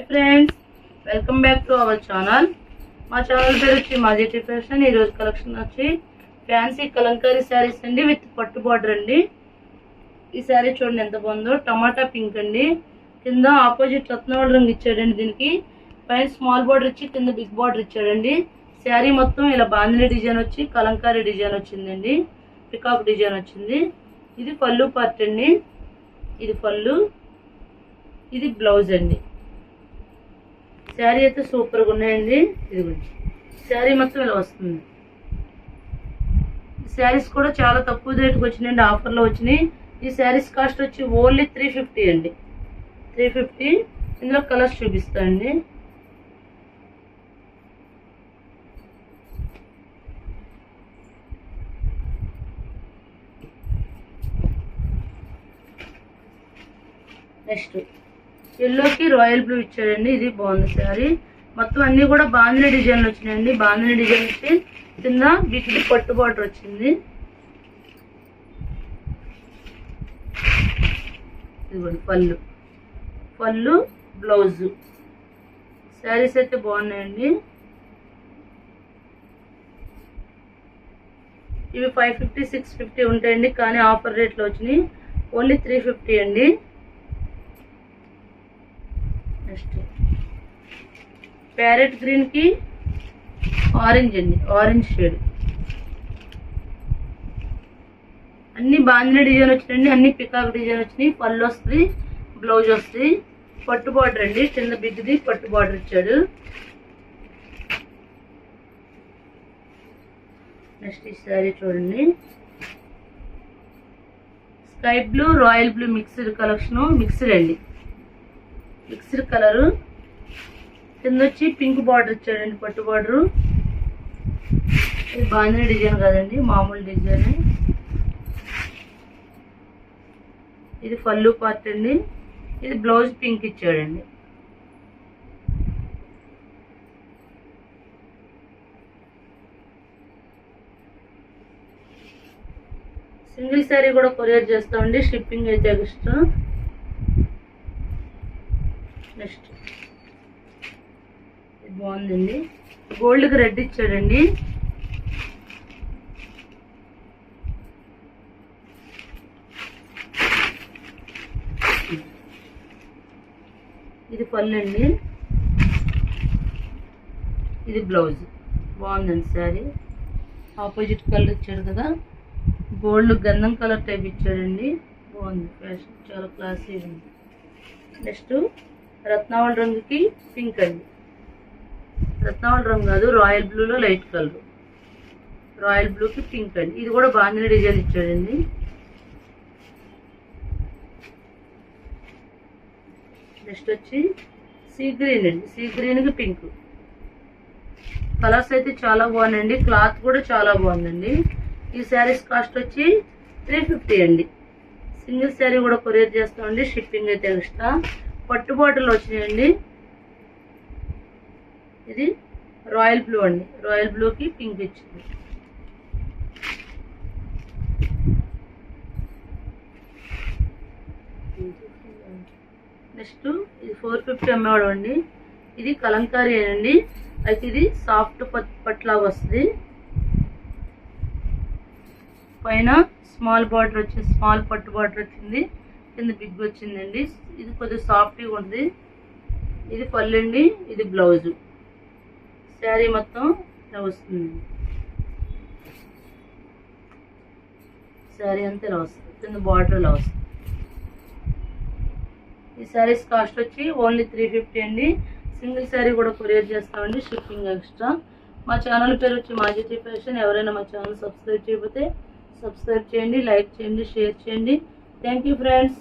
Hi friends welcome back to our channel మా channel పేరు వచ్చి మాజీ ఫ్యాషన్. ఈరోజు కలెక్షన్ వచ్చి ఫ్యాన్సీ కలంకారీ శారీస్ అండి విత్ పట్టు బార్డర్ అండి. ఈ శారీ చూడండి ఎంత బాగుందో. టమాటా పింక్ అండి. కింద ఆపోజిట్ రత్నవాడ రంగు ఇచ్చాడండి దీనికి. పైన స్మాల్ బార్డర్ ఇచ్చి కింద బిగ్ బార్డర్ ఇచ్చాడండి. శారీ మొత్తం ఇలా బాంధిని డిజైన్ వచ్చి కలంకారీ డిజైన్ వచ్చిందండి. పికాక్ డిజైన్ వచ్చింది. ఇది పళ్ళు పార్ట్ అండి. ఇది పళ్ళు. ఇది బ్లౌజ్ అండి. శారీ అయితే సూపర్గా ఉన్నాయండి. ఇదిగోండి. శారీ మొత్తం ఇలా వస్తుంది. శారీస్ కూడా చాలా తక్కువ రేటుకి వచ్చినాయండి. ఆఫర్లో వచ్చినాయి. ఈ శారీస్ కాస్ట్ వచ్చి ఓన్లీ త్రీ ఫిఫ్టీ అండి. Three fifty. ఇందులో కలర్స్ చూపిస్తాయండి నెక్స్ట్ ఎల్లోకి రాయల్ బ్లూ ఇచ్చాడండి. ఇది బాగుంది శారీ. మొత్తం అన్ని కూడా బాందిని డిజైన్లు వచ్చినాయండి. బాందిని డిజైన్ వచ్చి కింద వీటికి పట్టు బార్డర్ వచ్చింది. ఇదిగోండి పళ్ళు. పళ్ళు బ్లౌజు. శారీస్ అయితే బాగున్నాయండి. ఇవి ఫైవ్ ఫిఫ్టీ సిక్స్ ఫిఫ్టీ ఉంటాయండి. కానీ ఆఫర్ రేట్లో వచ్చినాయి. ఓన్లీ త్రీ ఫిఫ్టీ అండి. నెక్స్ట్ ప్యారెట్ గ్రీన్కి ఆరెంజ్ అండి ఆరెంజ్ షేడ్. అన్ని బాందిన డిజైన్ వచ్చినాయండి అన్ని పికాక్ డిజైన్ వచ్చినాయి. పళ్ళు వస్తుంది బ్లౌజ్ వస్తుంది. పట్టు బార్డర్ అండి చిన్న బిగ్ది పట్టు బార్డర్ ఇచ్చాడు. నెక్స్ట్ ఈ శారీ చూడండి. Sky blue royal blue mixed collection mixed అండి. Mixed colour. కింద వచ్చి పింక్ బార్డర్ ఇచ్చాడండి పట్టు బార్డరు. ఇది బాగానే డిజైన్ కాదండి మామూలు డిజైన్. ఇది పళ్ళు పార్ట్ అండి. ఇది బ్లౌజ్ పింక్ ఇచ్చాడండి. సింగిల్ శారీ కూడా కొరియర్ చేస్తామండి షిప్పింగ్ అయితే ఇష్టం నెక్స్ట్ ఇది బాగుందండి. గోల్డ్కి రెడ్ ఇచ్చాడండి. ఇది పళ్ళు అండి ఇది బ్లౌజ్. బాగుందండి శారీ ఆపోజిట్ కలర్ ఇచ్చాడు కదా. గోల్డ్ గంధం కలర్ టైప్ ఇచ్చాడండి. బాగుంది. ఫ్యాషన్ చాలా క్లాసీ ఉంది. నెక్స్ట్ రత్నావళి రంగుకి పింక్ అండి. రత్నవల్ రంగు కాదు రాయల్ బ్లూలో లైట్ కలర్. రాయల్ బ్లూకి పింక్ అండి. ఇది కూడా బాగానే డిజైన్ ఇచ్చాడండి. నెక్స్ట్ వచ్చి సీ గ్రీన్ అండి. సీ గ్రీన్కి పింక్. కలర్స్ అయితే చాలా బాగున్నాయండి. క్లాత్ కూడా చాలా బాగుందండి. ఈ శారీస్ కాస్ట్ వచ్చి త్రీ ఫిఫ్టీ అండి. సింగిల్ శారీ కూడా కొరియర్ చేస్తామండి. షిప్పింగ్ అయితే ఎక్స్ట్రా. పట్టు బాటిల్ వచ్చినాయండి. ఇది రాయల్ బ్లూ అండి. రాయల్ బ్లూకి పింక్ ఇచ్చింది. నెక్స్ట్ ఇది ఫోర్ ఫిఫ్టీ అమ్మేవాడు అండి. ఇది కలంకారీ అండి. అయితే ఇది సాఫ్ట్ పట్ పట్లాగా వస్తుంది. పైన స్మాల్ బార్డర్ వచ్చింది స్మాల్ పట్టు బార్డర్ వచ్చింది. కింద బిగ్ వచ్చిందండి. ఇది కొద్దిగా సాఫ్ట్గా ఉంటుంది ఇది పళ్ళు అండి. ఇది బ్లౌజు. శారీ మొత్తం ఇలా వస్తుంది. శారీ అంతా ఇలా వస్తుంది. కింద బార్డర్ ఇలా వస్తుంది. ఈ శారీస్ కాస్ట్ వచ్చి ఓన్లీ త్రీ ఫిఫ్టీ అండి. సింగిల్ శారీ కూడా కొరియర్ చేస్తామండి షిప్పింగ్ ఎక్స్ట్రా మా ఛానల్ పేరు వచ్చి మాజీ ఫ్యాషన్ ఎవరైనా మా ఛానల్ సబ్స్క్రైబ్ చేయకపోతే సబ్స్క్రైబ్ చేయండి లైక్ చేయండి షేర్ చేయండి. Thank you friends